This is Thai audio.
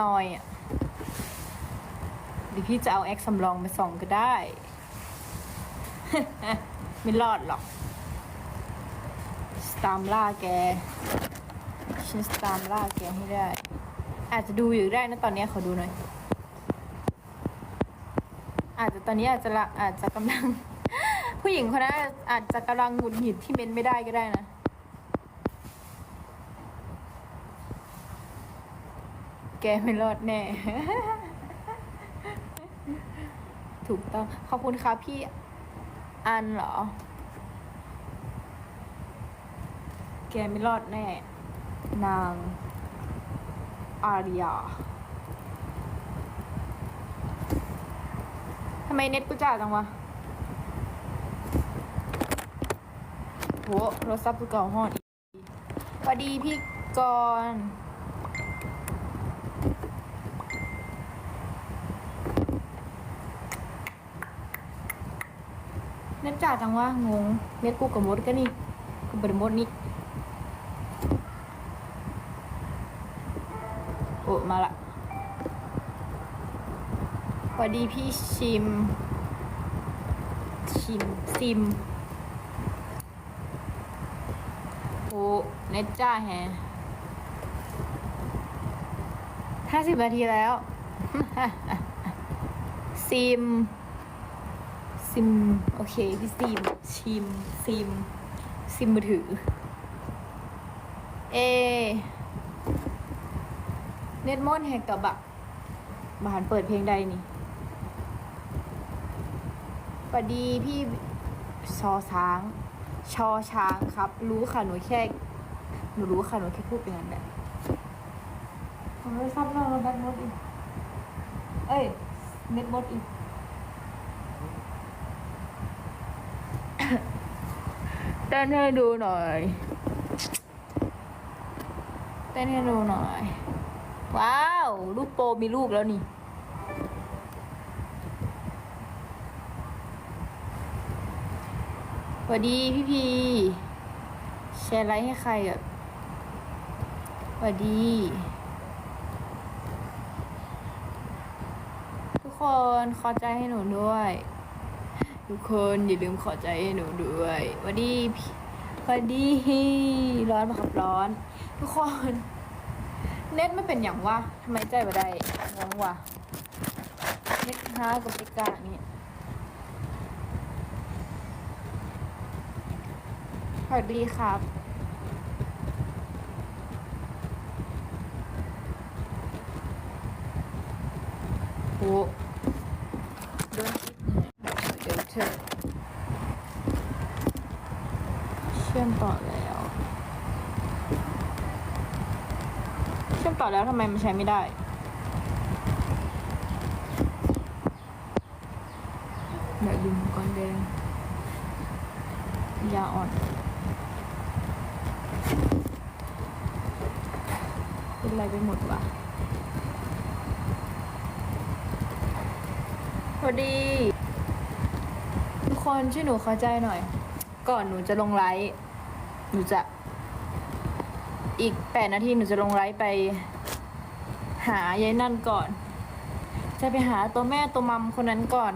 นอยอะดี๋ยวพี่จะเอาแอคสำรองไปส่องก็ได้ ไม่รอดหรอก ตามล่าแก ฉันตามล่าแกให้ได้ อาจจะดูอยู่ได้นะตอนนี้ขอดูหน่อย อาจจะตอนนี้อาจจะละอาจจะกำลัง ผู้หญิงคนนั้นอาจจะกำลังหงุดหงิดที่เม้นไม่ได้ก็ได้นะ แกไม่รอดแน่ ถูกต้อง ขอบคุณครับพี่อันเหรอ แกไม่รอดแน่ นาง อารยาทำไมเน็ตกูจ่าจังวะโหโทรศัพท์กูเก่าฮอดอีกสวัสดีพี่กรณ์ เน็ตจ่าจังวะงงเน็ตกูกับมดก็นี่กูเป็นมดนี่โอ้มาละสวัสดีพี่ชิม ชิมซิมโอ้เน็ตจ้าแฮ ห้าสิบนาทีแล้ว ซิม ซิม โอเค พี่ซิม ชิม ซิม ซิมมือถือ เอ เน็ตมอนแหกกับบะบานเปิดเพลงใดนี่สวัสดีพี่ชอช้าง ชอช้างครับ รู้ค่ะ หนูแค่ หนูรู้ค่ะ หนูแค่พูดเป็นงั้นแหละ ผมไม่ทราบว่าเราแบทมดอีก เอ้ยเน็ตมดอีก เต้นให้ดูหน่อย เต้นให้ดูหน่อย ว้าว ลูกโปมีลูกแล้วนี่สวัสดีพี่พีแชร์ไลค์ให้ใครอะสวัสดี ทุก คนขอใจให้หนูด้วย ทุกคนอย่าลืมขอใจให้หนูด้วยสวัสดีสวัสดีร้อนปะครับร้อน ทุกคน เน็ตไม่เป็นอย่างว่าทำไมใจมาได้งงว่ะเน็ตค้ากับปิกานี่สวัสดีครับโอ้ เดี๋ยวเธอเชื่อมต่อแล้ว เชื่อมต่อแล้วทำไมมันใช้ไม่ได้เดี๋ยวดูมังกรแดงยาอ่อนเป็นอะไรไปหมดวะ พอดี ทุกคนช่วยหนูเข้าใจหน่อย ก่อนหนูจะลงไลฟ์หนูจะ อีกแปดนาทีหนูจะลงไลฟ์ไป หายายนั่นก่อน จะไปหาตัวแม่ตัวมัมคนนั้นก่อน